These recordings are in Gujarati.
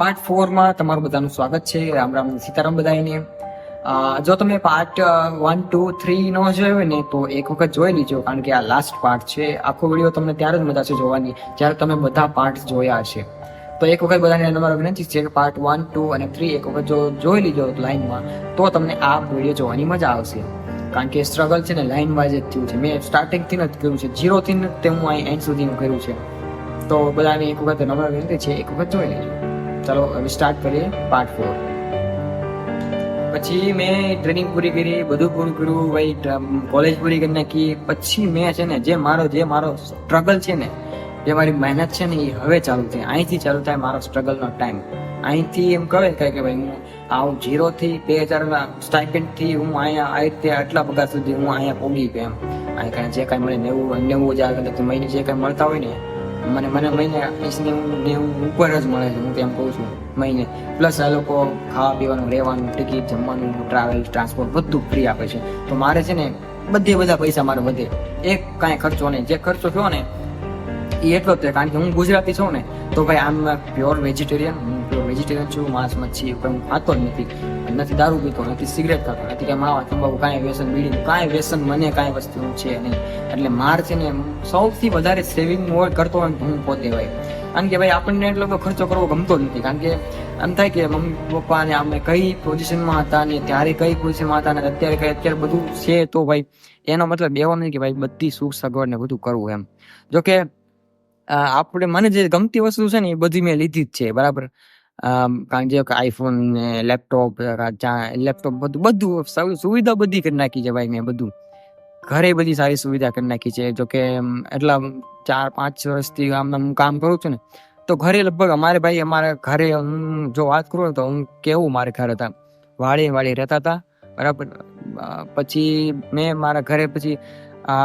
પાર્ટ ફોરમાં તમારું બધાનું સ્વાગત છે. રામ રામ સીતારામ બધાને જો તમે પાર્ટ વન ટુ થ્રી નો જોયો ને, તો એક વખત જોઈ લીજો, કારણ કે આ લાસ્ટ પાર્ટ છે. આખો વીડિયો તમને ત્યારે જ મજા છે જોવાની, જ્યારે તમે બધા પાર્ટ જોયા હશે. તો એક વખત બધાને તમારો વિનંતી છે કે પાર્ટ વન ટુ અને થ્રી એક વખત જો જોઈ લીજો લાઈનમાં, તો તમને આ વીડિયો જોવાની મજા આવશે. કારણ કે સ્ટ્રગલ છે ને લાઈન વાઇઝ જ થયું છે. મેં સ્ટાર્ટિંગથી જ કર્યું છે. ઝીરોથી જ તે હું અહીં એન્ડ સુધીનું કર્યું છે. તો બધાને એક વખત નમ્ર વિનંતી છે, એક વખત જોઈ લેજો. ચાલો હવે સ્ટાર્ટ કરીએ પાર્ટ ફોર પછી મેં ટ્રેનિંગ પૂરી કરી, બધું પૂરું કર્યું, ભાઈ કોલેજ પૂરી કરી નાખી. પછી મેં છે ને, જે મારો જે મારો સ્ટ્રગલ છે ને, જે મારી મહેનત છે ને, એ હવે ચાલુ થઈ. અહીંથી ચાલુ થાય મારો સ્ટ્રગલનો ટાઈમ અહીંથી એમ કહે કે ભાઈ, હું આવું જીરોથી બે હજારના સ્ટાઇપેન્ડથી હું અહીંયા આ રીતે આટલા પગાર સુધી હું અહીંયા પહોંચી ગયો એમ. અહીં કારણે જે કાંઈ મળે નેવું નેવું હજાર મહિને જે કાંઈ મળતા હોય ને મને મને મહિને વીસ નેવું ઉપર જ મળે છે, હું તેમ કહું છું, મહિને. પ્લસ આ લોકો ખાવા પીવાનું, રહેવાનું ટિકિટ જમવાનું ટ્રાવેલ ટ્રાન્સપોર્ટ બધું ફ્રી આપે છે. તો મારે છે ને બધે બધા પૈસા મારે વધે. એક કાંઈ ખર્ચો નહીં. જે ખર્ચો થયો ને એ એટલો જ છે કારણ કે હું ગુજરાતી છું ને, તો ભાઈ આમ પ્યોર વેજીટેરિયન હું વેજીટેરિયન છું માંસ, મચ્છી, કોઈ હું ખાતો જ નથી. નથી દારૂ પીતો, નથી સિગરેટ ખાતો, નથી કે માવા, તંબાકુ, કાંઈ વ્યસન, બીડી, કાંઈ વ્યસન મને કાંઈ વસ્તુ છે નહીં. એટલે માર છે ને સૌથી વધારે સેવિંગ હોય કરતો હોય હું પોતે ભાઈ કારણ કે ભાઈ આપણને એટલો બધો ખર્ચો કરવો ગમતો નથી. કારણ કે એમ થાય કે મમ્મી, પપ્પા ને અમે કઈ પોઝિશનમાં હતા ને ત્યારે કઈ પોઝિશનમાં હતા ને અત્યારે કઈ, અત્યારે બધું છે તો ભાઈ, એનો મતલબ એવો નહીં કે ભાઈ બધી સુખ સગવડ ને બધું કરવું એમ. જો કે આપણે મને જે ગમતી વસ્તુ છે ને એ બધી મેં લીધી જ છે, બરાબર? કારણ કે આઈફોન ને લેપટોપ લેપટોપ બધું બધું સુવિધા બધી કરી નાખી છે ભાઈ મેં બધું. ઘરે બધી સારી સુવિધા કરી નાખી છે. જો કે એટલા ચાર, પાંચ વર્ષથી આમ હું કામ કરું છું ને, તો ઘરે લગભગ અમારે ભાઈ, અમારા ઘરે હું, જો વાત કરું તો હું કેવું મારે ઘર હતા. વાળી વાળી રહેતા હતા. બરાબર? પછી મેં મારા ઘરે પછી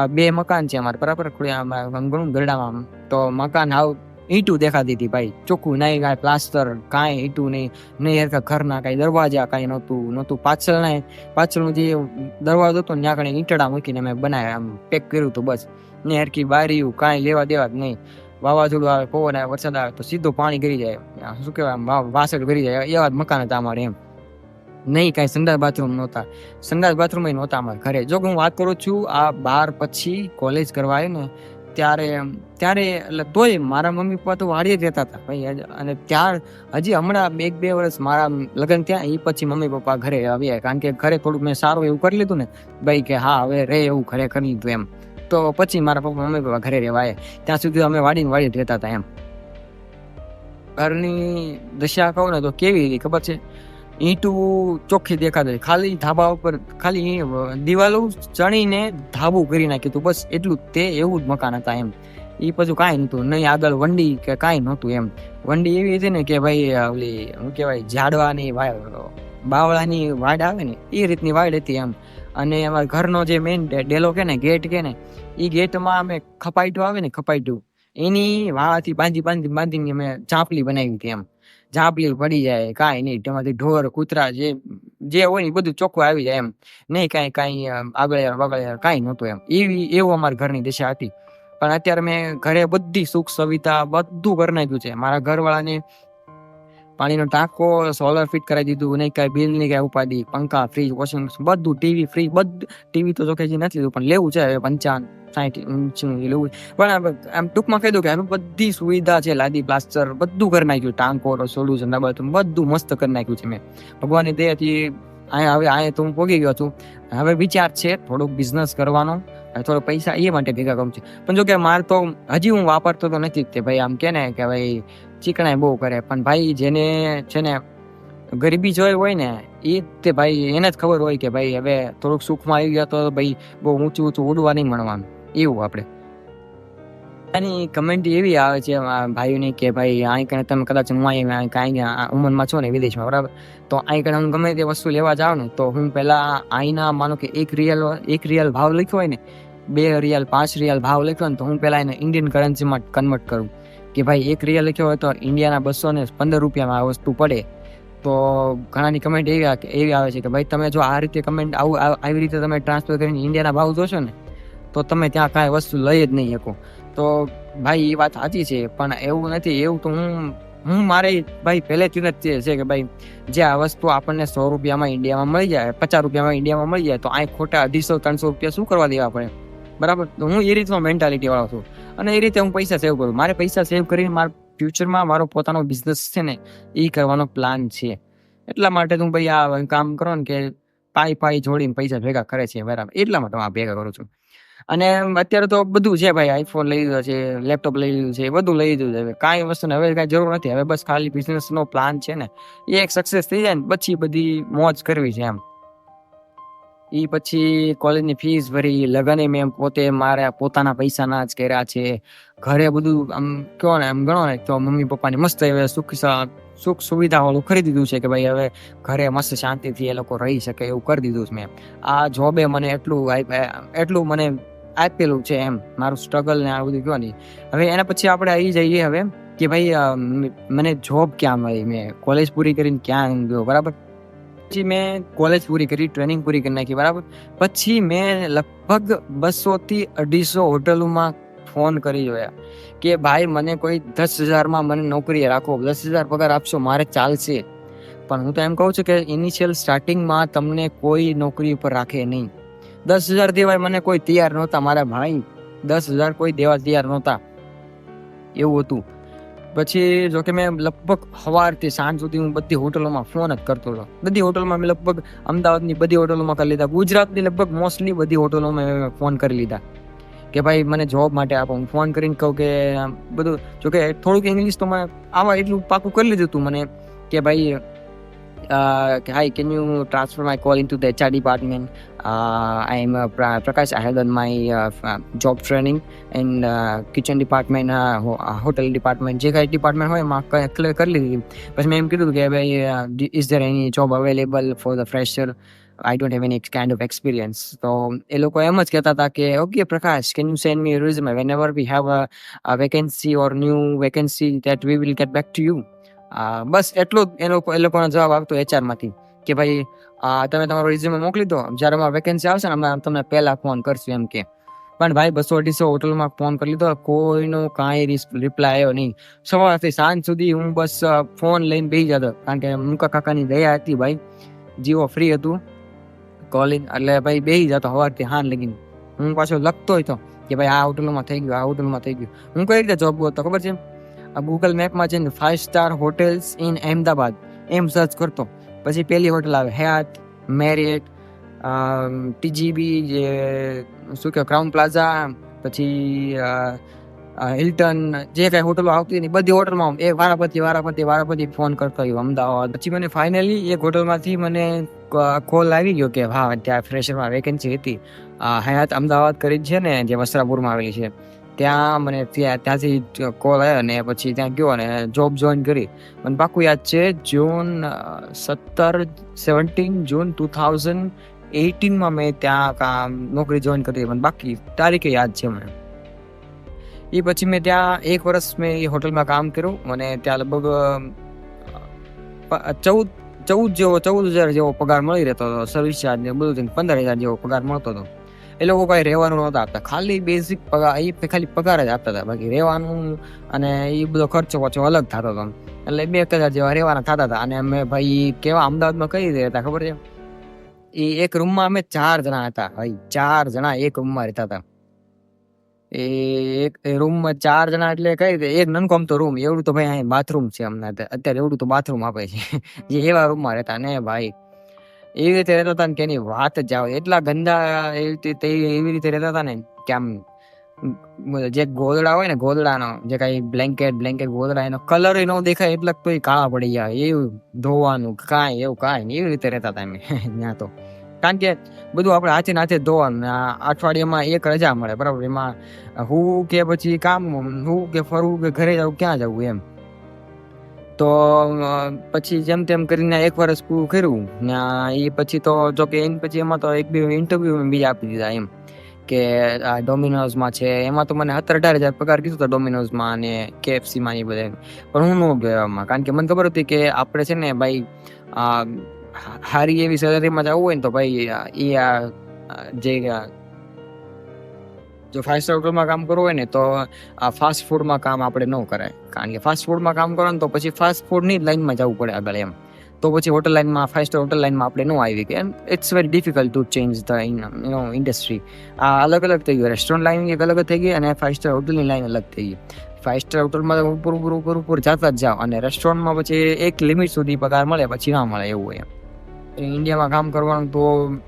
બે મકાન છે અમારે. બરાબર? ઘણું ગરડામાં. તો મકાન હાવ ઈંટું દેખાતી હતી ભાઈ. ચોખ્ખું નહીં, કાંઈ પ્લાસ્ટર કાંઈ ઈંટું નહીં. નહીં હરખા ઘરના કાંઈ દરવાજા કાંઈ નહોતું નહોતું પાછળના પાછળનું જે દરવાજો હતો ત્યાં કણે ઈંટડા મૂકીને મેં બનાવ્યા, આમ પેક કર્યું હતું બસ. ને હરખી બારીયું કાંઈ લેવા દેવા જ નહીં. વાવાઝોડું આવે, પવન આવે, વરસાદ આવે, તો સીધું પાણી ગરી જાય. શું કહેવાય, આમ વા- વાસણ કરી જાય. એવા જ મકાન હતા અમારે એમ. નહીં, કાંઈ સંડાસ બાથરૂમ નહોતા. સંડાસ બાથરૂમ નહોતા અમારા ઘરે. જો હું વાત કરું છું, આ બાર પછી કોલેજ કરવા આવ્યું ને ત્યારે ત્યારે એટલે તોય મારા મમ્મી પપ્પા તો વાડીએ જ રહેતા હતા ભાઈ અને ત્યાર હજી હમણાં એક બે વર્ષ મારા લગ્ન થયા એ પછી મમ્મી પપ્પા ઘરે આવ્યા. કારણ કે ઘરે થોડુંક મેં સારું એવું કરી લીધું ને, ભાઈ કે હા, હવે રે એવું ઘરે કરી લીધું એમ. તો પછી મારા પપ્પા, મમ્મી પપ્પા ઘરે રહેવાય ત્યાં સુધી અમે વાડીને વાડી જ રહેતા હતા એમ. ઘરની દશા કહું ને તો કેવી ખબર છે? ઈંટું ચોખ્ખી દેખાતી ખાલી ધાબા ઉપર, ખાલી દિવાલો ચણીને ધાબું કરી નાખ્યું હતું. બસ એટલું તે એવું જ મકાન હતા એમ. એ પછી કાંઈ નહોતું, નહીં આગળ વંડી કે કાંઈ નહોતું એમ. વંડી એવી હતી ને કે ભાઈ ઓલી, શું કહેવાય, ઝાડવાની બાવળાની વાડ આવે ને એ રીતની વાડ હતી એમ. અને અમારા ઘરનો જે મેઇન ડેલો કે ને, ગેટ કે ને એ ગેટમાં અમે ખપાઈટું આવે ને, ખપાઈટું, એની વાળાથી બાંધી બાંધી, બાંધીને અમે ચાંપલી બનાવી હતી એમ. ઝાપલી પડી જાય, કાંઈ નહીં. તેમાંથી ઢોર, કૂતરા જે જે હોય ને બધું ચોખ્ખું આવી જાય એમ. નહીં કાંઈ કાંઈ આગળ બગળ કાંઈ નહોતું એમ. એવી, એવું અમારા ઘરની દશા હતી. પણ અત્યારે મેં ઘરે બધી સુખ સુવિધા બધું કરી નાખ્યું છે. મારા ઘરવાળાને પાણીનો ટાંકો સોલર ફિટ કરાવી દીધું, નહીં કાંઈ બિલ નહીં કાંઈ ઉપાડી પંખા ફ્રીજ વોશિંગ મશીન બધું ટીવી ફ્રી બધું ટીવી તો જો નથી લીધું, પણ લેવું છે હવે પંચાવન સાઠ ઇંચનું એ પણ આમ- ટૂંકમાં કહી દઉં કે હવે બધી સુવિધા છે, લાદી, પ્લાસ્ટર, બધું કરી નાખ્યું. ટાંકો, સોલ્યુશન બધું બધું મસ્ત કરી નાખ્યું છે મેં. ભગવાનની દયાથી અહીંયા હવે, અહીંયા તો હું પોગી ગયો છું. હવે વિચાર છે થોડોક બિઝનેસ કરવાનો થોડો પૈસા એ માટે ભેગા કરું છું. પણ જો કે મારે તો હજી હું વાપરતો તો નથી તે ભાઈ. આમ કે ને કે ભાઈ ચીકણાઈ બહુ કરે. પણ ભાઈ જેને છે ને ગરીબી જોઈ હોય ને, એ તે ભાઈ, એને જ ખબર હોય કે ભાઈ, હવે થોડુંક સુખમાં આવી ગયા તો ભાઈ બહુ ઊંચું ઊંચું ઉડવા નહીં મળવાનું. એવું આપણે. એની કમેન્ટ એવી આવે છે ભાઈઓની કે ભાઈ અહીં કણે તમે કદાચ હું અહીં કાંઈ ઉંમરમાં છો ને વિદેશમાં, બરાબર? તો અહીં કણે હું ગમે તે વસ્તુ લેવા જાઉં ને, તો હું પહેલાં અહીંના માનો કે એક રિયલ એક રિયલ ભાવ લખ્યો હોય ને, બે રિયલ, પાંચ રિયલ ભાવ લખ્યો ને, તો હું પહેલાં એને ઇન્ડિયન કરન્સીમાં કન્વર્ટ કરું. કે ભાઈ, એક રિયલ લખ્યો હોય તો ઇન્ડિયાના બસો ને પંદર રૂપિયામાં આ વસ્તુ પડે. તો ઘણાની કમેન્ટ એવી એવી આવે છે કે ભાઈ, તમે જો આ રીતે કમેન્ટ આવું આવી રીતે તમે ટ્રાન્સફર કરીને ઇન્ડિયાના ભાવ જોશો ને તો તમે ત્યાં કાંઈ વસ્તુ લઈ જ નહીં શકો. તો ભાઈ એ વાત સાચી છે, પણ એવું નથી, એવું તો હું હું મારે ભાઈ પહેલેથી જ છે કે ભાઈ, જે આ વસ્તુ આપણને સો રૂપિયામાં ઇન્ડિયામાં મળી જાય, પચાસ રૂપિયામાં ઇન્ડિયામાં મળી જાય, તો આ ખોટા અઢીસો, ત્રણસો રૂપિયા શું કરવા દેવા પડે? બરાબર? તો હું એ રીતનો મેન્ટાલિટી વાળો છું. અને એ રીતે હું પૈસા સેવ કરું. મારે પૈસા સેવ કરીને મારા ફ્યુચરમાં મારો પોતાનો બિઝનેસ છે ને એ કરવાનો પ્લાન છે. એટલા માટે હું ભાઈ આ કામ કરો ને કે પાઈ પાઈ જોડીને પૈસા ભેગા કરે છે, બરાબર? એટલા માટે હું આ ભેગા કરું છું. અને અત્યારે તો બધું છે ભાઈ આઈફોન લઈ લીધો છે લેપટોપ લઈ લીધું છે, બધું લઈ લીધું છે. હવે કાંઈ વસ્તુ હવે કાંઈ જરૂર નથી. હવે બસ ખાલી બિઝનેસનો પ્લાન છે ને. એ એક સક્સેસ થઈ જાય ને, પછી બધી મોજ કરવી છે એમ. એ પછી કોલેજની ફીસ ભરી લગન મેં પોતે મારા પોતાના પૈસાના જ કર્યા છે. ઘરે બધું આમ કહો ને એમ ગણો ને, તો મમ્મી પપ્પાની મસ્ત હવે સુખ સુખ સુવિધા વાળું કરી દીધું છે કે ભાઈ હવે ઘરે મસ્ત શાંતિથી એ લોકો રહી શકે એવું કરી દીધું છે મેં. આ જોબે મને એટલું એટલું મને આપેલું છે એમ. મારું સ્ટ્રગલ ને આ બધું કહો ને હવે એના પછી આપણે આવી જઈએ હવે કે ભાઈ મને જોબ ક્યાં મળી? મેં કોલેજ પૂરી કરીને ક્યાં ગયો? બરાબર? પછી મેં કોલેજ પૂરી કરી ટ્રેનિંગ પૂરી કરી નાખી, બરાબર? પછી મેં લગભગ બસોથી અઢીસો હોટલોમાં ફોન કરી જોયા કે ભાઈ, મને કોઈ દસ હજારમાં મને નોકરી રાખો. દસ હજાર પગાર આપશો, મારે ચાલશે. પણ હું તો એમ કહું છું કે ઇનિશિયલ સ્ટાર્ટિંગમાં તમને કોઈ નોકરી ઉપર રાખે નહીં. દસ હજાર દેવાય મને કોઈ તૈયાર નહોતા, મારા ભાઈ દસ હજાર કોઈ દેવા તૈયાર નહોતા. એવું હતું. પછી જો કે મેં લગભગ સવારથી સાંજ સુધી હું બધી હોટલોમાં ફોન જ કરતો હતો બધી હોટલમાં મેં લગભગ અમદાવાદની બધી હોટલોમાં કરી લીધા. ગુજરાતની લગભગ મોસ્ટલી બધી હોટલોમાં મેં ફોન કરી લીધા. કે ભાઈ, મને જોબ માટે આપો. હું ફોન કરીને કહું કે બધું. જો કે થોડુંક ઇંગ્લિશ તો મેં આવા એટલું પાકું કરી લીધું હતું મને કે ભાઈ uh, hi, can you transfer my call into the HR department? Uh, I'm uh, pra- Prakash. I have done my uh, uh, job training in uh, kitchen department, uh, uh, hotel department. જે કાંઈ ડિપાર્ટમેન્ટ હોય એમાં ક્લિયર કરી લીધી પછી મેં એમ કીધું કે ભાઈ is there any job available for the fresher I don't have any kind of experience તો એ લોકો એમ જ કહેતા હતા કે okay Prakash can you send me resume whenever we have a vacancy or new vacancy that we will get back to you બસ એટલું એ લોકો, એ લોકોનો જવાબ આવતો એચઆરમાંથી કે ભાઈ તમે તમારો રિઝ્યુમ મોકલી દો. જ્યારે અમારે વેકેન્સી આવશે ને, અમે તમને પહેલાં ફોન કરશું એમ કે. પણ ભાઈ, બસો અઢીસો હોટલમાં ફોન કરી લીધો. કોઈનો કાંઈ રિપ્લાય આવ્યો નહીં. સવારથી સાંજ સુધી હું બસ ફોન લઈને બેસી જતો. કારણ કે મુકા કાકાની દયા હતી ભાઈ. જીવો ફ્રી હતું. કોલિંગ એટલે ભાઈ બેસી જતો સવારથી હાન લગીને. હું પાછો લખતો હતો કે ભાઈ આ હોટલમાં થઈ ગયું, આ હોટલમાં થઈ ગયું. હું કઈ રીતે જોબ ગોતો ખબર છે? આ ગૂગલ મેપમાં જઈને five star hotels in Ahmedabad M search કરતો. પછી પહેલી હોટલ આવે હયાત મેરિયટ ટીજીબી જે, શું કહેવાય ક્રાઉન પ્લાઝા પછી હિલ્ટન જે કાંઈ હોટલો આવતી હતી બધી હોટલમાં એ વારાપતિ વારાપતિ વારાપતિ ફોન કરતો ગયો અમદાવાદ. પછી મને ફાઇનલી એક હોટલમાંથી મને કોલ આવી ગયો કે હા ત્યાં ફ્રેશરમાં વેકેન્સી હતી. હયાત અમદાવાદ કરી છે ને, જે વસ્ત્રાપુરમાં આવેલી છે. ત્યાં મને ત્યાં, ત્યાંથી કોલ આવ્યો ને પછી ત્યાં ગયો અને જોબ જોઈન કરી. મને પાકું યાદ છે જૂન સત્તર સેવન્ટીન જૂન ટુ થાઉઝન્ડ એઇટીનમાં મેં ત્યાં કામ નોકરી જોઈન કરી. મને બાકી તારીખે યાદ છે મને. એ પછી મેં ત્યાં એક વર્ષ મેં એ હોટલમાં કામ કર્યું. મને ત્યાં લગભગ ચૌદ ચૌદ જેવો, ચૌદ હજાર જેવો પગાર મળી રહેતો હતો. સર્વિસ ચાર્જ ને બધું પંદર હજાર જેવો પગાર મળતો હતો. એ લોકો કઈ રહેવાનું નહોતા આપતા. ખાલી બેઝિક પગાર, એ ખાલી પગાર જ આપતા હતા. બાકી રહેવાનું અને એ બધો ખર્ચો પાછો અલગ થતો હતો. એટલે બે હજાર જેવા રહેવાના થતા હતા. અને અમે ભાઈ કેવા અમદાવાદમાં કઈ રીતે ખબર છે? એ એક રૂમમાં અમે ચાર જણા હતા ભાઈ. ચાર જણા એક રૂમમાં રહેતા હતા. એ એક રૂમમાં ચાર જણા એટલે કઈ રીતે? એક નનકોમ તો રૂમ એવડું તો ભાઈ અહીં બાથરૂમ છે અમને. અત્યારે એવડું તો બાથરૂમ આપે છે. જે એવા રૂમમાં રહેતા. ને ભાઈ એવી રીતે રહેતા હતા ને કે એની વાત જ જાવ એટલા ગંદા એવી રીતે રહેતા હતા ને કે આમ જે ગોદડા હોય ને ગોદડાનો, જે કઈ બ્લેન્કેટ બ્લેન્કેટ ગોદડા, એનો કલર ન દેખાય એટલે તો કાળા પડી જાય એવું ધોવાનું કાંઈ, એવું કાંઈ એવી રીતે રહેતા હતા અમે ત્યાં તો. કારણ કે બધું આપણે હાથે હાથે ધોવાનું અઠવાડિયામાં એક રજા મળે. બરાબર? એમાં હું કે પછી કામ, હું કે ફરવું કે ઘરે જવું ક્યાં જવું એમ. તો પછી જેમ તેમ કરીને એક વર્ષ પૂરું કર્યું, ને એ પછી તો જો કે એની પછી એમાં તો એક બે ઇન્ટરવ્યુ બીજા આપી દીધા એમ, કે આ ડોમિનોઝમાં છે. એમાં તો મને સત્તર અઢાર હજાર પગાર કીધું હતો ડોમિનોઝમાં અને કેએફસીમાં એ બધા પણ હું ન ગયો એમાં કારણ કે મને ખબર હતી કે આપણે છે ને ભાઈ સારી એવી સેલરીમાં જવું હોય ને તો ભાઈ એ આ, જે જો ફાઇવ સ્ટાર હોટલમાં કામ કરવું હોય ને તો આ ફાસ્ટ ફૂડમાં કામ આપણે ન કરાય. કારણ કે ફાસ્ટ ફૂડમાં કામ કરો ને તો પછી ફાસ્ટ ફૂડની લાઈનમાં જવું પડે આગળ એમ. તો પછી હોટલ લાઈનમાં ફાઇવ સ્ટાર હોટલ લાઈનમાં આપણે ન આવી કે it's very difficult to change the no industry આ અલગ અલગ થઈ ગયું. રેસ્ટોરન્ટ લાઈન એક અલગ થઈ ગઈ અને ફાઇવ સ્ટાર હોટલની લાઈન અલગ થઈ ગઈ. ફાઇવ સ્ટાર હોટલમાં ઉપર ઉપર ઉપર ઉપર જતા જ જાઓ અને રેસ્ટોરન્ટમાં પછી એક લિમિટ સુધી પગાર મળે, પછી ના મળે એવું એમ. ઇન્ડિયામાં કામ કરવાનું તો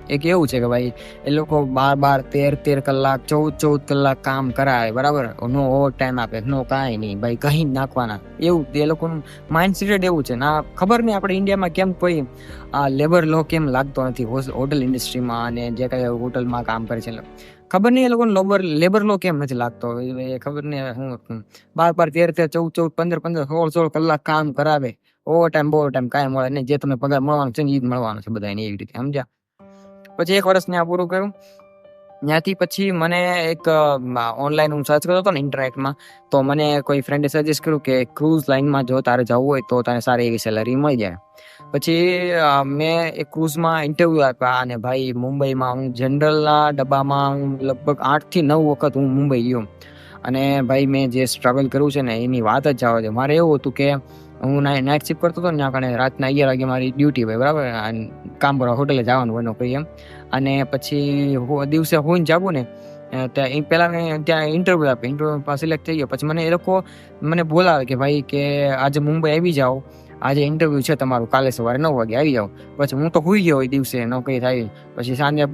એક એવું છે કે ભાઈ, એ લોકો બાર બાર, તેર તેર કલાક, ચૌદ ચૌદ કલાક કામ કરાવે, બરાબર? નો ઓવર ટાઈમ આપે, નો કાંઈ નહીં, ભાઈ કહી નાખવાના. એવું, એ લોકોનું માઇન્ડ સેટેડ એવું છે. ના, ખબર નહીં આપણે ઇન્ડિયામાં કેમ કોઈ, આ લેબર લો કેમ લાગતો નથી હોટલ ઇન્ડસ્ટ્રીમાં અને જે કાંઈ હોટલમાં કામ કરે છે. ખબર નહીં એ લોકોને લેબર લેબર લો કેમ નથી લાગતો? એ ખબર નહીં, હું, બાર બાર, તેર તેર, ચૌદ ચૌદ, પંદર પંદર, સોળ સોળ કલાક કામ કરાવે. ઓવર ટાઈમ બહુ ટાઈમ કાંઈ મળે નહીં. જે તમને પગાર મળવાનો છે એ જ મળવાનો છે બધાને એવી રીતે, સમજ્યા? પછી એક વર્ષ ત્યાં પૂરું કર્યું. ત્યાંથી પછી મને એક ઓનલાઈન હું સર્ચ કરતો હતો ને ઇન્ટરનેટમાં તો મને કોઈ ફ્રેન્ડે સજેસ્ટ કર્યું કે ક્રૂઝ લાઇનમાં જો તારે જવું હોય તો તને સારી એવી સેલરી મળી જાય. પછી મેં એક ક્રૂઝમાં ઇન્ટરવ્યૂ આપ્યા અને ભાઈ મુંબઈમાં હું જનરલના ડબ્બામાં હું લગભગ આઠથી નવ વખત હું મુંબઈ ગયો. અને ભાઈ મેં જે સ્ટ્રગલ કર્યું છે ને, એની વાત જ જવા દે. મારે એવું હતું કે હું નાઇટ શિફ્ટ કરતો હતો ને કણે રાતના અગિયાર વાગે મારી ડ્યુટી હોય, બરાબર? કામ કરવા હોટલે જવાનું હોય નોકરી એમ. અને પછી દિવસે હોઈને જાગું ને ત્યાં એ પહેલાં ત્યાં ઇન્ટરવ્યૂ આપે ઇન્ટરવ્યૂમાં સિલેક્ટ થઈ ગયો. પછી મને એ લોકો મને બોલાવે કે ભાઈ કે આજે મુંબઈ આવી જાઓ. આજે ઇન્ટરવ્યૂ છે તમારું, કાલે સવારે નવ વાગે આવી જાઓ. પછી હું તો હોઈ ગયો હોય દિવસે, નોકરી થાય પછી સાંજે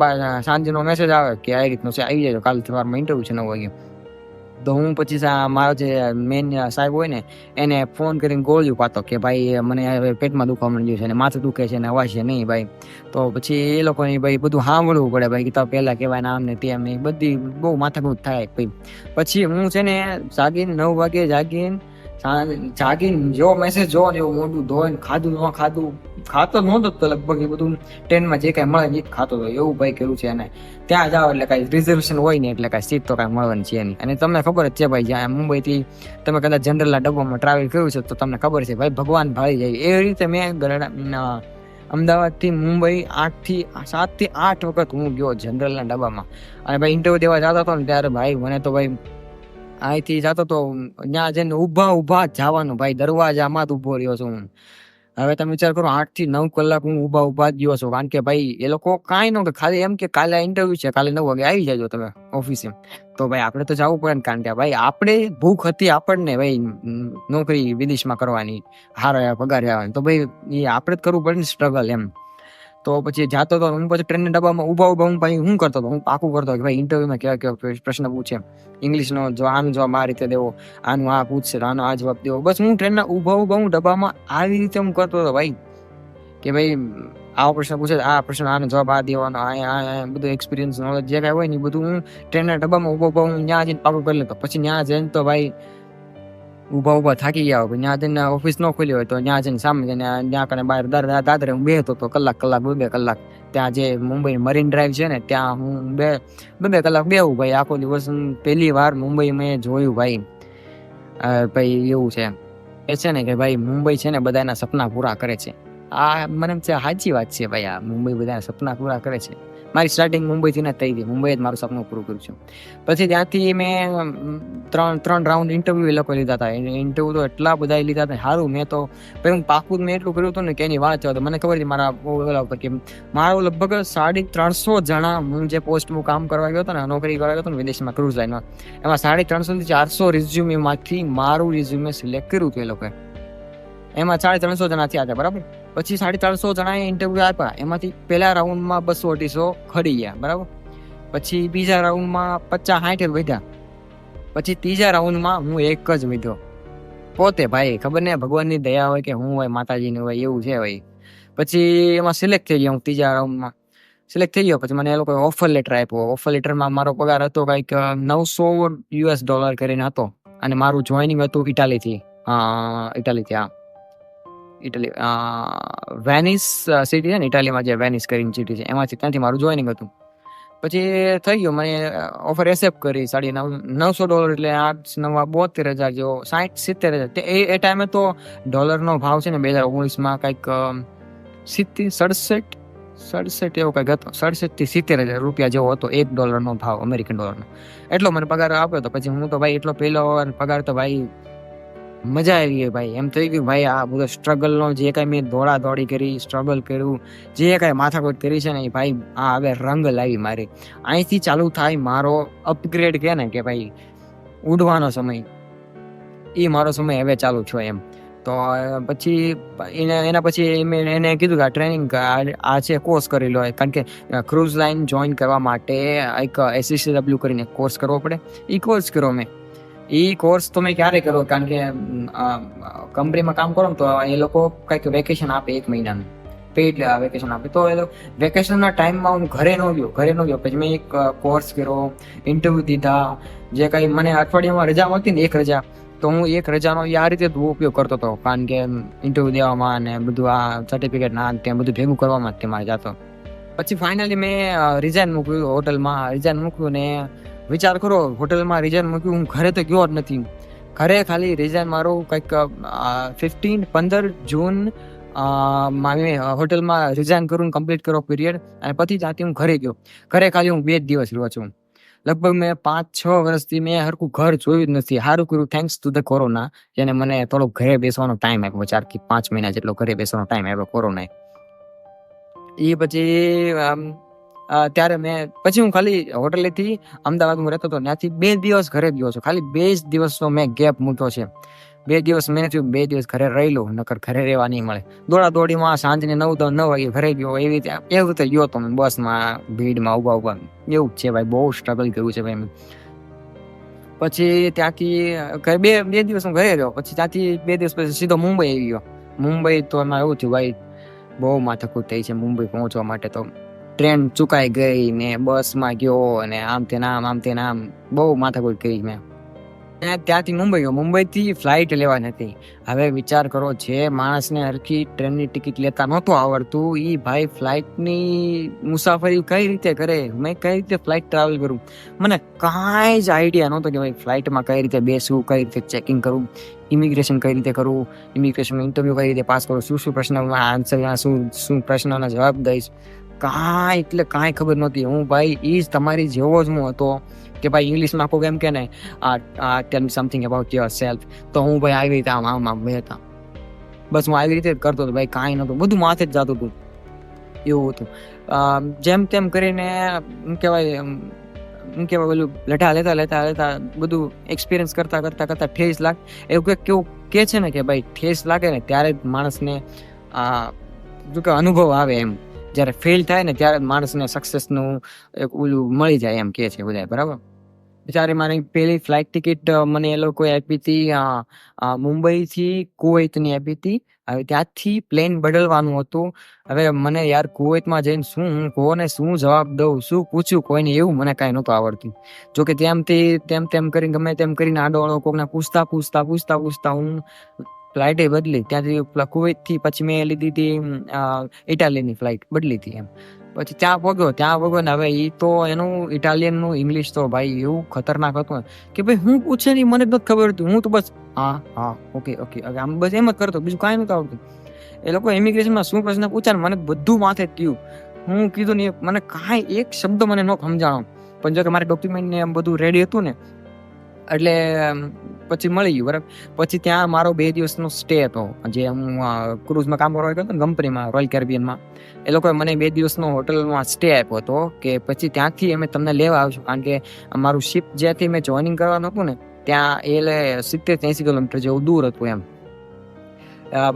સાંજનો મેસેજ આવે કે આ રીતનું છે, આવી જાય કાલે સવારમાં ઇન્ટરવ્યૂ છે નવ વાગે. તો હું પછી મારો જે મેન સાહેબ હોય ને, એને ફોન કરીને ગોળ્યું પાતો કે ભાઈ મને હવે પેટમાં દુખવા માંડ્યું છે અને માથું દુખે છે ને, અવાજ છે નહીં ભાઈ. તો પછી એ લોકોને ભાઈ બધું સાંભળવું પડે ભાઈ કે પહેલાં કહેવાય ને આમ ને તેમ ને બધી બહુ માથાકૂટ થાય ભાઈ. પછી હું છે ને જાગીને નવ વાગે જાગીને જાગીને જો મેસેજ જો ને એવું મોઢું ધોઈને ખાધું ન ખાધું ખાતો નહોતો તો લગભગ એ બધું ટ્રેનમાં જે કાંઈ મળે એ ખાતો હતો. એવું ભાઈ કર્યું છે અને ત્યાં જાઓ એટલે કાંઈ રિઝર્વેશન હોય ને એટલે કાંઈ સીટ તો કાંઈ મળવાની છે નહીં. અને તમને ખબર જ છે ભાઈ, જ્યાં મુંબઈથી તમે કદાચ જનરલના ડબ્બામાં ટ્રાવેલ કર્યું છે તો તમને ખબર છે ભાઈ, ભગવાન ભાળી જાય. એ રીતે મેં અમદાવાદથી મુંબઈ આઠથી સાતથી આઠ વખત હું ગયો જનરલના ડબ્બામાં. અને ભાઈ ઇન્ટરવ્યુ દેવા જતો હતો ને ત્યારે ભાઈ મને તો ભાઈ અહીંથી જતો તો ત્યાં જઈને ઊભા ઊભા જ જવાનું ભાઈ. દરવાજામાં જ ઊભો રહ્યો છું હું. હવે તમે વિચાર કરો, આઠથી નવ કલાક હું ઊભા ઊભા જ છું કારણ કે ભાઈ, એ લોકો કાંઈ ન ખાલી એમ કે કાલે ઇન્ટરવ્યુ છે, કાલે નવ વાગે આવી જાજો તમે ઓફિસે તો ભાઈ, આપણે તો જવું પડે ને, કારણ કે ભાઈ, આપણે ભૂખ હતી આપણને ભાઈ નોકરી વિદેશમાં કરવાની, હારા પગાર આવવાની તો ભાઈ, એ આપણે જ કરવું પડે ને સ્ટ્રગલ એમ. તો પછી જાતો તો હું પછી ટ્રેનના ડબ્બામાં ઊભા ઊભા હું ભાઈ હું કરતો હતો હું પાકું કરતો કે ભાઈ ઇન્ટરવ્યુમાં કેવા કેવા પ્રશ્ન પૂછે ઇંગ્લિશનો જો આનો જવાબ આ રીતે દેવો, આનું આ પૂછશે, આનો આ જવાબ દેવો. બસ હું ટ્રેનના ઊભા ઊભા હું ડબ્બામાં આવી રીતે હું કરતો હતો ભાઈ કે ભાઈ આવો પ્રશ્ન પૂછે, આ પ્રશ્ન, આનો જવાબ આ દેવાનો, આ આ બધું એક્સપિરિયન્સ નોલેજ જે કાંઈ હોય ને બધું હું ટ્રેનના ડબ્બામાં ઊભો ઊભો હું ત્યાં જઈને પાકું કરી લેતો. પછી ત્યાં જઈને તો ભાઈ ઊભા ઊભા થાકી ગયા હોય ત્યાં જઈને ઓફિસ ન ખોલી હોય તો ત્યાં જઈને સામે જઈને ત્યાં કને બહાર દાદરે હું બેહતો હતો કલાક કલાક, બે બે કલાક. ત્યાં જે મુંબઈ મરીન ડ્રાઈવ છે ને, ત્યાં હું બે બે બે કલાક બેહું ભાઈ. આખો દિવસ પહેલી વાર મુંબઈ મેં જોયું ભાઈ. ભાઈ એવું છે. એ છે ને કે ભાઈ મુંબઈ છે ને બધાના સપના પૂરા કરે છે. આ મને છે, સાચી વાત છે ભાઈ આ મુંબઈ બધાના સપના પૂરા કરે છે. મારી સ્ટાર્ટિંગ મુંબઈથી જ થઈ હતી મુંબઈ જ મારું સપનું પૂરું કર્યું છે. પછી ત્યાંથી મેં ત્રણ ત્રણ રાઉન્ડ ઇન્ટરવ્યુ એ લોકો લીધા હતા. ઇન્ટરવ્યુ તો એટલા બધા લીધા હતા. સારું, મેં તો, પહેલું પાકું મેં એટલું કર્યું હતું ને કે એની વાત તો મને ખબર હતી મારા ઓલા ઉપર કે મારો લગભગ સાડી ત્રણસો જણા, હું જે પોસ્ટ હું કામ કરવા ગયો હતો ને, નોકરી કરવા ગયો હતો ને, વિદેશમાં ક્રુઝ લાઈનમાં એમાં સાડી ત્રણસોથી ચારસો રિઝ્યુમેમાંથી મારું રિઝ્યુમે સિલેક્ટ કર્યું હતું એ લોકોએ. એમાં સાડી ત્રણસો જણા થયા હતા, બરાબર? પછી સાડી ત્રણસો જણાએ ઇન્ટરવ્યુ આપ્યા. એમાંથી પહેલા રાઉન્ડમાં બસો અઢીસો ખડી ગયા, બરાબર? પછી બીજા રાઉન્ડમાં પચાસ સાઠ વધ્યા. પછી ત્રીજા રાઉન્ડમાં હું એક જ વધ્યો. પોતે ભાઈ, ખબર ને? ભગવાનની દયા હોય કે હું હોય, માતાજીની હોય, એવું છે ભાઈ પછી એમાં સિલેક્ટ થઈ ગયો હું ત્રીજા રાઉન્ડમાં સિલેક્ટ થઈ ગયો, પછી મને એ લોકોએ ઓફર લેટર આપ્યો. ઓફર લેટરમાં મારો પગાર હતો કંઈક નવસો યુએસ ડોલર કરીને હતો. અને મારું જોઈનિંગ હતું ઇટાલીથી હા ઇટાલીથી હા. ઇટાલી વેનિસ સિટી છે ને ઇટાલીમાં જે વેનિસ કરીને સિટી છે, એમાંથી ત્યાંથી મારું જોઈનિંગ હતું. પછી થઈ ગયું, મને ઓફર એસેપ્ટ કરી, સાડી નવ, નવસો ડોલર એટલે આઠ, નવા, બોતેર હજાર જેવો સાઠ સિત્તેર હજાર. એ એ ટાઈમે તો ડોલરનો ભાવ છે ને, બે હજાર ઓગણીસમાં કંઈક સિત્તેર, સડસઠ સડસઠ એવો કંઈક હતો સડસઠથી સિત્તેર હજાર રૂપિયા જેવો હતો, એક ડોલરનો ભાવ અમેરિકન ડોલરનો એટલો મને પગાર આપ્યો હતો પછી હું તો ભાઈ એટલો પહેલો પગાર તો ભાઈ મજા આવી ગઈ ભાઈ. એમ થઈ ગયું ભાઈ, આ બધો સ્ટ્રગલનો જે કાંઈ મેં દોડા દોડી કરી સ્ટ્રગલ કર્યું, જે કાંઈ માથાકૂટ કરી છે ને એ ભાઈ, આ હવે રંગ લાવી મારી. અહીંથી ચાલુ થાય મારો અપગ્રેડ કે ને કે ભાઈ, ઉડવાનો સમય. એ મારો સમય હવે ચાલુ છે એમ. તો પછી, એને, એના પછી મેં એને કીધું કે આ ટ્રેનિંગ આ છે કોર્સ કરી લો. કારણ કે ક્રૂઝ લાઇન જોઈન કરવા માટે એક એસએસડબલ્યુ કરીને કોર્સ કરવો પડે. એ કોર્સ કર્યો મેં. એ કોર્સ તો મેં ક્યારે કરો? કારણ કે કંપનીમાં કામ કરો ને તો એ લોકો કંઈક વેકેશન આપે એક મહિનાનું. પેઇડ વેકેશન આપે. તો એ વેકેશનના ટાઈમમાં હું ઘરે ન ગયો, ઘરે ન ગયો. પછી મેં એક કોર્સ કર્યો ઇન્ટરવ્યૂ દીધા. જે કંઈ મને અઠવાડિયામાં રજા મળતી ને એક રજા, તો હું એક રજાનો આ રીતે ઉપયોગ કરતો હતો. કારણ કે ઇન્ટરવ્યૂ દેવામાં અને બધું આ સર્ટિફિકેટ ના ત્યાં બધું ભેગું કરવામાં જ તેમાં જતો. પછી ફાઇનલી મેં રિઝાઇન મૂક્યું હોટલમાં રિઝાઇન મૂક્યું ને વિચાર કરો હોટલમાં રિઝાઇન મૂક્યું હું ઘરે તો ગયો જ નથી. ઘરે ખાલી રિઝાઇન મારું કંઈક ફિફ્ટીન પંદર જૂન અ, હોટેલમાં રિઝાઇન કરું કમ્પ્લીટ કરો પીરિયડ અને પછી ત્યાંથી હું ઘરે ગયો. ઘરે ખાલી હું બે જ દિવસ રહ્યો છું. લગભગ મેં પાંચ છ વર્ષથી મેં હરખું ઘર જોયું જ નથી. સારું કર્યું. થેન્ક્સ ટુ ધ કોરોના જેને મને થોડોક ઘરે બેસવાનો ટાઈમ આપ્યો. ચાર કે પાંચ મહિના જેટલો ઘરે બેસવાનો ટાઈમ આપ્યો કોરોનાએ એ. પછી ત્યારે મેં, પછી હું ખાલી હોટલેથી અમદાવાદમાં રહેતો હતો. ત્યાંથી બે દિવસ ઘરે ગયો છું. ખાલી બે જ દિવસનો મેં ગેપ મૂક્યો છે. બે દિવસ મેં થયું, બે દિવસ ઘરે રહી લઉં, નકર ઘરે રહેવા નહીં મળે. દોડા દોડીમાં સાંજને નવ તો નવ વાગે ઘરે ગયો, એવી રીતે એવી રીતે ગયો તો મેં બસમાં, ભીડમાં ઊભા ઊભા એવું જ છે ભાઈ, બહુ સ્ટ્રગલ કર્યું છે ભાઈ પછી ત્યાંથી બે બે દિવસ હું ઘરે રહ્યો. પછી ત્યાંથી બે દિવસ પછી સીધો મુંબઈ આવી ગયો. મુંબઈ તો એમાં એવું થયું, ભાઈ, બહુ માથાકૂટ થઈ છે મુંબઈ પહોંચવા માટે તો. ટ્રેન ચુકાઈ ગઈ ને બસમાં ગયો ને આમ તે નામ આમ તે નામ બહુ માથાકૂટ કરી મેં. ત્યાંથી મુંબઈ ગયો મુંબઈથી ફ્લાઇટ લેવા નથી. હવે વિચાર કરો, જે માણસને હરખી ટ્રેનની ટિકિટ લેતા નહોતું આવડતું એ ભાઈ ફ્લાઇટની મુસાફરી કઈ રીતે કરે? મેં કઈ રીતે ફ્લાઇટ ટ્રાવેલ કરું? મને કાંઈ જ આઈડિયા નહોતો કે ભાઈ ફ્લાઇટમાં કઈ રીતે બેસવું, કઈ રીતે ચેકિંગ કરવું ઇમિગ્રેશન કઈ રીતે કરવું ઇમિગ્રેશન ઇન્ટરવ્યૂ કઈ રીતે પાસ કરવું શું શું પ્રશ્નમાં આન્સર શું શું પ્રશ્નના જવાબ દઈશ? કાંઈ, એટલે કાંઈ ખબર નહોતી. હું ભાઈ એ જ તમારી જેવો જ હું હતો કે ભાઈ ઇંગ્લિશમાં કોઈ એમ કે ને, આ tell something about yourself તો હું ભાઈ આવી રીતે આમ આમ આમ બેતા બસ હું આવી રીતે જ કરતો હતો. ભાઈ કાંઈ નહોતું. બધું માથે જ જતું હતું. એવું હતું. જેમ તેમ કરીને શું કહેવાય હું કહેવાય પેલું લઠા લેતા લેતા લેતા બધું એક્સપિરિયન્સ કરતા કરતા કરતા ઠેસ લાગ, એવું કંઈક કેવું કે છે ને કે ભાઈ ઠેસ લાગે ને ત્યારે જ માણસને શું કે અનુભવ આવે એમ. જ્યારે ફેલ થાય ને ત્યારે માણસને સક્સેસનું એક ઓલું મળી જાય એમ કે છે બધા બરાબર? બિચારી મારી પહેલી ફ્લાઇટ ટિકિટ મને એ લોકોએ આપી હતી મુંબઈથી કુવૈતની આપી હતી. હવે ત્યાંથી પ્લેન બદલવાનું હતું. હવે મને યાર કુવૈતમાં જઈને શું હું કોને શું જવાબ દઉં, શું પૂછ્યું કોઈને એવું મને કાંઈ નહોતું આવડતું. જો કે તેમથી તેમ તેમ કરીને, ગમે તેમ કરીને આડો કોકને પૂછતા પૂછતા પૂછતા પૂછતા હું ફ્લાઇટે બદલી. ત્યાંથી પેલા કુવૈતથી પછી મેં લીધી હતી ઇટાલિયનની ફ્લાઇટ બદલી હતી એમ. પછી ત્યાં પગ્યો ત્યાં પગ્યો ને હવે એ તો એનું ઇટાલિયનનું ઇંગ્લિશ તો ભાઈ એવું ખતરનાક હતું કે ભાઈ હું પૂછે નહીં મને નથી ખબર હતી. હું તો બસ, હા હા, ઓકે ઓકે. હવે આમ બસ એમ જ કરતો. બીજું કાંઈ નહોતું આવડતું એ લોકો ઇમિગ્રેશનમાં શું પ્રશ્ન પૂછ્યા મને બધું માથે થયું. હું કીધું ને, મને કાંઈ એક શબ્દ મને ન સમજાણો. પણ જો કે મારે ડોક્યુમેન્ટ ને એમ બધું રેડી હતું ને એટલે પછી મળી ગયું, બરાબર? પછી ત્યાં મારો બે દિવસનો સ્ટે હતો, જે હું ક્રુઝમાં કામ કરવા ગયો હતો ને, કંપનીમાં રોયલ કેરેબિયનમાં એ લોકોએ મને બે દિવસનો હોટલમાં સ્ટે આપ્યો હતો, કે પછી ત્યાંથી અમે તમને લેવા આવશું, કારણ કે મારું શિપ જ્યાંથી મેં જોઈનિંગ કરવાનું હતું ને, ત્યાં એટલે સિત્તેર એંસી કિલોમીટર જેવું દૂર હતું એમ.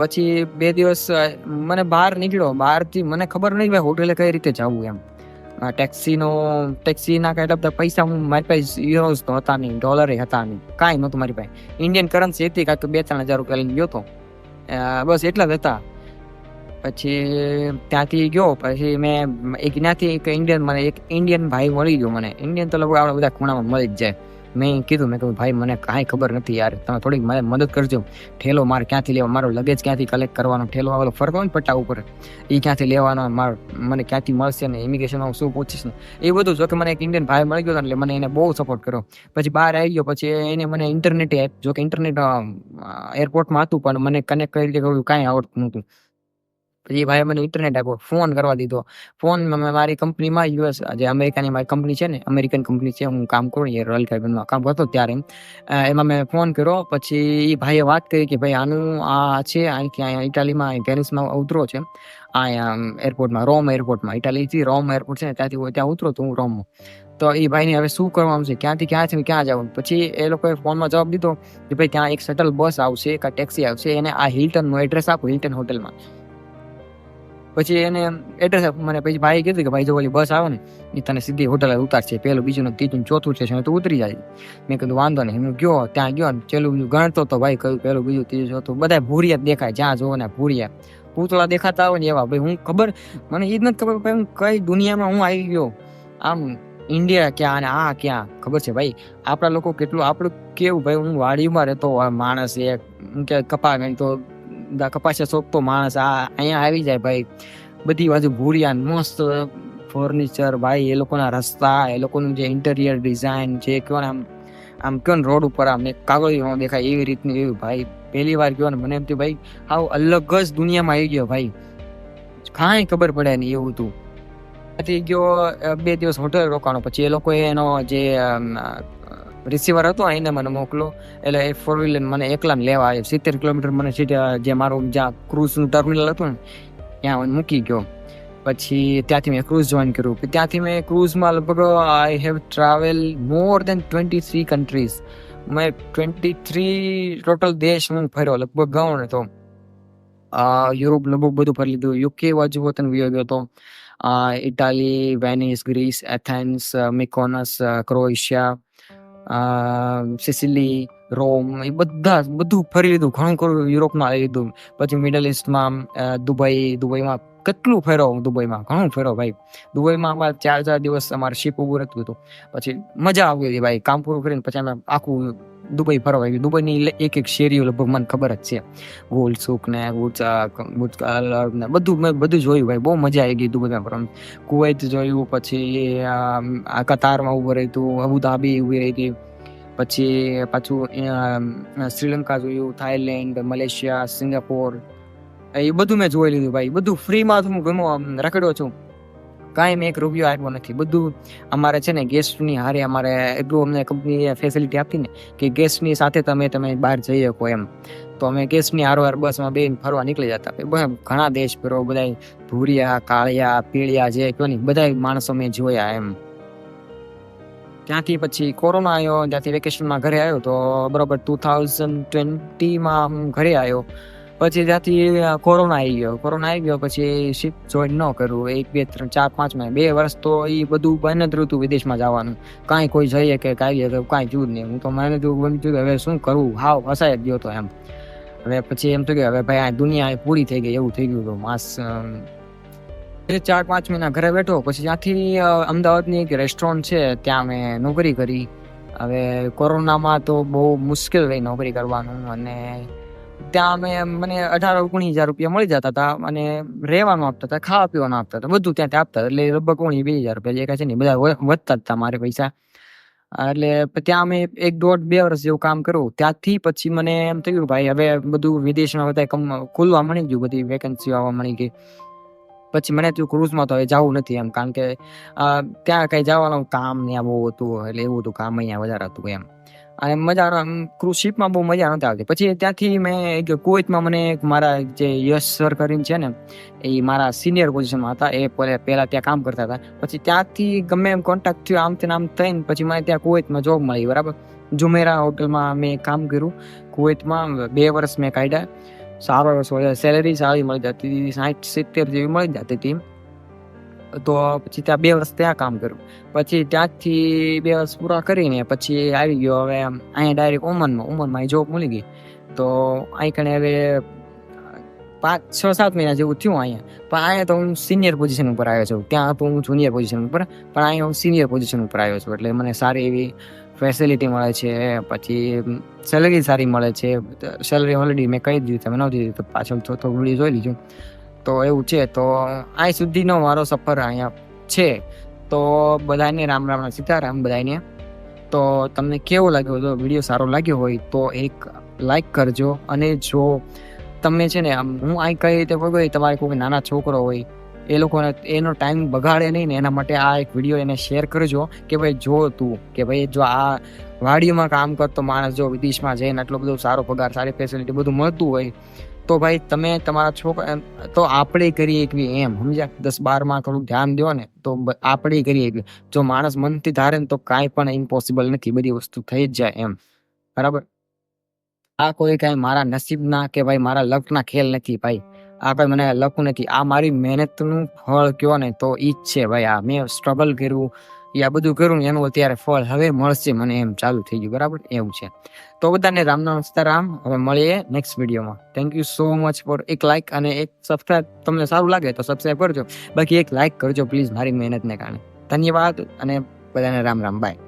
પછી બે દિવસ મને બહાર નીકળ્યો, બહારથી મને ખબર નહીં ભાઈ હોટેલે કઈ રીતે જવું એમ. ટેક્સીનો ટેક્સીના કાંઈ બધા પૈસા હું, મારી પાસે યુરોઝ તો હતા નહીં ડોલરે હતા નહીં, કાંઈ નહોતું મારી પાસે. ઇન્ડિયન કરન્સી હતી કાંઈક બે ત્રણ હજાર રૂપિયા લઈને ગયો હતો બસ એટલા જ હતા. પછી ત્યાંથી ગયો, પછી મેં એક, ત્યાંથી એક ઇન્ડિયન મને એક ઇન્ડિયન ભાઈ મળી ગયો મને. ઇન્ડિયન તો લગભગ આપણે બધા ખૂણામાં મળી જ જાય. મેં કીધું, મેં કહ્યું ભાઈ, મને કાંઈ ખબર નથી યાર. તમે થોડીક મને મદદ કરજો. ઠેલો મારે ક્યાંથી લેવા? મારો લગેજ ક્યાંથી કલેક્ટ કરવાનો? ઠેલો આવેલો હોય ને પટ્ટા ઉપર. એ ક્યાંથી લેવાનો? મારો, મને ક્યાંથી મળશે ને? ઇમિગ્રેશનમાં હું શું પૂછીશ ને? એ બધું જો કે મને એક ઇન્ડિયન ભાઈ મળી ગયો એટલે મને એને બહુ સપોર્ટ કર્યો. પછી બહાર આવી ગયો, પછી એને મને ઇન્ટરનેટ એપ જો કે ઇન્ટરનેટ એરપોર્ટમાં હતું, પણ મને કનેક્ટ કરી દીધું કાંઈ આવડતું નહોતું. પછી એ ભાઈએ મને ઇન્ટરનેટ આપ્યો. ફોન કરવા દીધો. ફોન મારી કંપનીમાં યુએસ જે અમેરિકાની મારી કંપની છે ને, અમેરિકન કંપની છે, હું કામ કરું એ રોયલ કેબિનમાં કામ કરતો ત્યારે એમાં. મેં ફોન કર્યો, પછી એ ભાઈએ વાત કરી કે ભાઈ, આનું આ છે અહીંથી અહીંયા ઇટાલીમાં પેરિસમાં ઉતરો છે. અહીંયા એરપોર્ટમાં રોમ એરપોર્ટમાં ઇટાલીથી રોમ એરપોર્ટ છે ત્યાંથી ત્યાં ઉતરો તો હું રોમમાં તો એ ભાઈને હવે શું કરવાનું છે? ક્યાંથી, ક્યાં છે ક્યાં જવાનું? પછી એ લોકોએ ફોનમાં જવાબ દીધો કે ભાઈ, ત્યાં એક શટલ બસ આવશે કાં ટેક્સી આવશે, એને આ હિલ્ટનનું એડ્રેસ આપો હિલ્ટન હોટલમાં પછી એને એડ્રેસ મને પછી ભાઈ કીધું કે, ભાઈ, જો ઓલી બસ આવે ને એ તને સીધી હોટલ ઉતારશે. પહેલું બીજું ત્રીજું ચોથું છે તો ઉતરી જાય. મેં કીધું, વાંધો નહીં. હું ગયો, ત્યાં ગયો ને પેલું બીજું ગણતો તો ભાઈ કયું, પેલું બીજું ત્રીજું ચોથું બધા ભૂરિયા દેખાય, જ્યાં જોવો ને ભૂરિયા. પૂતળા દેખાતા હોય ને એવા. ભાઈ, હું ખબર, મને એ જ નથી ખબર ભાઈ હું કઈ દુનિયામાં હું આવી ગયો? આમ ઇન્ડિયા ક્યાં અને આ ક્યાં? ખબર છે ભાઈ? આપણા લોકો કેટલું, આપણું કેવું ભાઈ, હું વાડીમાં રહેતો માણસ એક કે કપા તો કપાસિયા શોધતો માણસ આ અહીંયા આવી જાય ભાઈ. બધી બાજુ ભૂરિયા મસ્ત ફર્નિચર ભાઈ, એ લોકોના રસ્તા, એ લોકોનું જે ઇન્ટિરિયર ડિઝાઇન જે કયો ને આમ આમ કયો ને રોડ ઉપર આમ એક કાગળિયો દેખાય એવી રીતની એવી ભાઈ. પહેલી વાર કયો ને મને એમ થયું ભાઈ, આવ અલગ જ દુનિયામાં આવી ગયો ભાઈ. કાંઈ ખબર પડે નહીં એવું હતું. ત્યાંથી ગયો બે દિવસ હોટેલ રોકાણો. પછી એ લોકોએ એનો જે રિસીવર હતો એને મને મોકલો. એટલે એ ફોર વ્હીલર મને એકલા લેવા આવ્યો. સિત્તેર કિલોમીટર મને સીધા જે મારું જ્યાં ક્રૂઝનું ટર્મિનલ હતું ને, ત્યાં મને મૂકી ગયો. પછી ત્યાંથી મેં ક્રૂઝ જોઈન કર્યું. ત્યાંથી મેં ક્રૂઝમાં લગભગ I have travel more than twenty three countries મેં ટ્વેન્ટી થ્રી ટોટલ દેશ હું ફર્યો, લગભગ ગયો ને તો. યુરોપ લગભગ બધું ફરી લીધું. યુકે બાજુ વતન વયો ગયો હતો Italy, Venice, Greece, Athens Mykonos Croatia Sicily, Rome, એ બધા બધું ફરી લીધું. ઘણું ખરું, યુરોપમાં લઈ લીધું. પછી મિડલ ઇસ્ટમાં દુબઈ, દુબઈમાં કેટલું ફેરો દુબઈમાં? ઘણું ફેરો ભાઈ. દુબઈમાં અમારે ચાર ચાર દિવસ અમારે શિપ ઉભું રહેતું હતું. પછી મજા આવી ગઈ ભાઈ. કામ પૂરું કરીને પછી અમે આખું દુબઈ ફરવા ગયું દુબઈની એક એક શેરીઓ લગભગ મને ખબર જ છે. ગોલ સુક ને ગુચા ગુચકાલર ને બધું મેં બધું જોયું ભાઈ. બહુ મજા આવી ગઈ દુબઈમાં પણ કુવૈત જોયું, પછી આ કતારમાં ઊભું રહ્યું હતું અબુધાબી ઊભી રહી હતી પછી, પાછું શ્રીલંકા જોયું, થાઈલેન્ડ, મલેશિયા, સિંગાપોર. એ બધું મેં જોઈ લીધું ભાઈ. બધું ફ્રીમાં હું ગમો રખડ્યો છું. કાંઈ મેં એક રૂપિયો આપ્યો નથી. બધું અમારે છે ને ગેસ્ટની હારે અમારે એટલું અમને કંપની ફેસિલિટી આપી ને કે ગેસ્ટની સાથે તમે તમે બહાર જઈ શકો એમ. તો અમે ગેસ્ટની હારોહાર બસમાં બે ફરવા નીકળી જતા. ઘણા દેશ ફેરો બધા ભૂરિયા, કાળિયા, પીળિયા જે કહો ને બધા માણસો મેં જોયા એમ. ત્યાંથી પછી કોરોના આવ્યો ત્યાંથી વેકેશનમાં ઘરે આવ્યો તો બરોબર ટુ થાઉઝન્ડ ટ્વેન્ટીમાં ઘરે આવ્યો પછી ત્યાંથી કોરોના આવી ગયો. કોરોના આવી ગયો પછી શિફ્ટ જોઈન ન કર્યું. એક, બે, ત્રણ, ચાર, પાંચ મહિના. બે વર્ષ તો એ બધું બંધ જ હતું વિદેશમાં જવાનું. કાંઈ કોઈ જઈએ કે કાંઈ કે કાંઈ જોયું નહીં. હું તો મને તો થયું કે હવે શું કરવું હાવ ફસાઈ ગયો હતો એમ. હવે પછી એમ થયું કે હવે ભાઈ આ દુનિયા પૂરી થઈ ગઈ. એવું થઈ ગયું હતું. માસ ચાર, પાંચ મહિના ઘરે બેઠો. પછી ત્યાંથી અમદાવાદની એક રેસ્ટોરન્ટ છે. ત્યાં મેં નોકરી કરી. હવે કોરોનામાં તો બહુ મુશ્કેલ રહી નોકરી કરવાનું. અને ત્યાં અમે મને અઢાર ઓગણીસ હજાર રૂપિયા મળી જતા હતા અને રહેવાનું આપતા હતા, ખાવા પીવાનું આપતા હતા, બધું ત્યાં આપતા હતા. એટલે લગભગ ઓગણીસ બે હજાર રૂપિયા જે કાંઈ છે ને બધા વધતા હતા મારે પૈસા. એટલે ત્યાં અમે એક દોઢ બે વર્ષ જેવું કામ કર્યું. ત્યાંથી પછી મને એમ થયું ભાઈ હવે બધું વિદેશમાં બધા કમ, ખુલવા મળી ગયું, બધી વેકેન્સી આવવા મળી ગઈ. પછી મને થયું ક્રુઝમાં તો હવે જવું નથી એમ, કારણ કે ત્યાં કઈ જવાનું કામ ને બહુ હતું, એટલે એવું હતું કામ અહીંયા વધારે હતું એમ. અને મજા ક્રુઝ શિપમાં બહુ મજા નહોતી આવતી. પછી ત્યાંથી મેં કુવૈતમાં મને એક મારા જે યશ સર કરીને છે ને, એ મારા સિનિયર પોઝિશનમાં હતા. એ પહેલા ત્યાં કામ કરતા હતા. પછી ત્યાંથી ગમે એમ કોન્ટેક્ટ થયો, આમ તેને આમ થઈને પછી મને ત્યાં કુવૈતમાં જોબ મળી. બરાબર? જુમેરા હોટલમાં મેં કામ કર્યું. કુવૈતમાં બે વર્ષ મેં કાઢ્યા. સારો સેલેરી સારી મળી જતી. હતી સાઠ સિત્તેર જેવી મળી જતી હતી. તો પછી ત્યાં બે વર્ષ ત્યાં કામ કર્યું. પછી ત્યાંથી બે વર્ષ પૂરા કરીને પછી આવી ગયો હવે અહીંયા ડાયરેક્ટ ઓમનમાં ઓમનમાં જોબ મળી ગઈ. તો અહીં કણે હવે પાંચ, છ, સાત મહિના જેવું થયું અહીંયા. પણ અહીંયા તો હું સિનિયર પોઝિશન ઉપર આવ્યો છું. ત્યાં તો હું જુનિયર પોઝિશન ઉપર, પણ અહીંયા હું સિનિયર પોઝિશન ઉપર આવ્યો છું. એટલે મને સારી એવી ફેસિલિટી મળે છે, પછી સેલરી સારી મળે છે. સેલરી ઓલરેડી મેં કહી દીધું, તમે નહોતી દીધું પાછળ થોડું જોઈ લીધું. તો એવું છે, તો અહીં સુધીનો મારો સફર અહીંયા છે. તો બધાને રામ રામ સીતારામ બધાને તો તમને કેવો લાગ્યો? જો વીડિયો સારો લાગ્યો હોય તો એક લાઈક કરજો. અને જો તમે છે ને હું આ કઈ રીતે કોઈ તમારે કોઈ નાના છોકરો હોય, એ લોકોને એનો ટાઈમ બગાડે નહીં ને એના માટે આ એક વીડિયો એને શેર કરજો કે ભાઈ જો તું, કે ભાઈ જો આ વાડીમાં કામ કરતો માણસ જો વિદેશમાં જઈને આટલો બધો સારો પગાર, સારી ફેસિલિટી બધું મળતું હોય તો ભાઈ તમે તમારા છોકરા તો આપણે કરીએ એકવી એમ, સમજ્યા? દસ બારમાં થોડું ધ્યાન દો ને, તો આપણે કરીએ એકવી જો માણસ મનથી ધારે ને તો કાંઈ પણ ઇમ્પોસિબલ નથી, બધી વસ્તુ થઈ જ જાય એમ. બરાબર? આ કોઈ કાંઈ મારા નસીબના કે ભાઈ મારા લકના ખેલ નથી ભાઈ. આ કઈ મને લક નથી. આ મારી મહેનતનું ફળ કયો ને, તો ઈ જ છે ભાઈ. આ મેં સ્ટ્રગલ કર્યું. એ આ બધું કર્યું એનું અત્યારે ફળ હવે મળશે મને એમ ચાલુ થઈ ગયું, બરાબર? એવું છે. તો બધાને રામનામ સીતારામ. હવે મળીએ નેક્સ્ટ વિડીયોમાં thank you so much for એક લાઇક અને એક સબસ્ક્રાઇબ તમને સારું લાગે તો સબસ્ક્રાઇબ કરજો. બાકી એક લાઇક કરજો પ્લીઝ મારી મહેનતને કારણે. ધન્યવાદ અને બધાને રામ રામ. બાય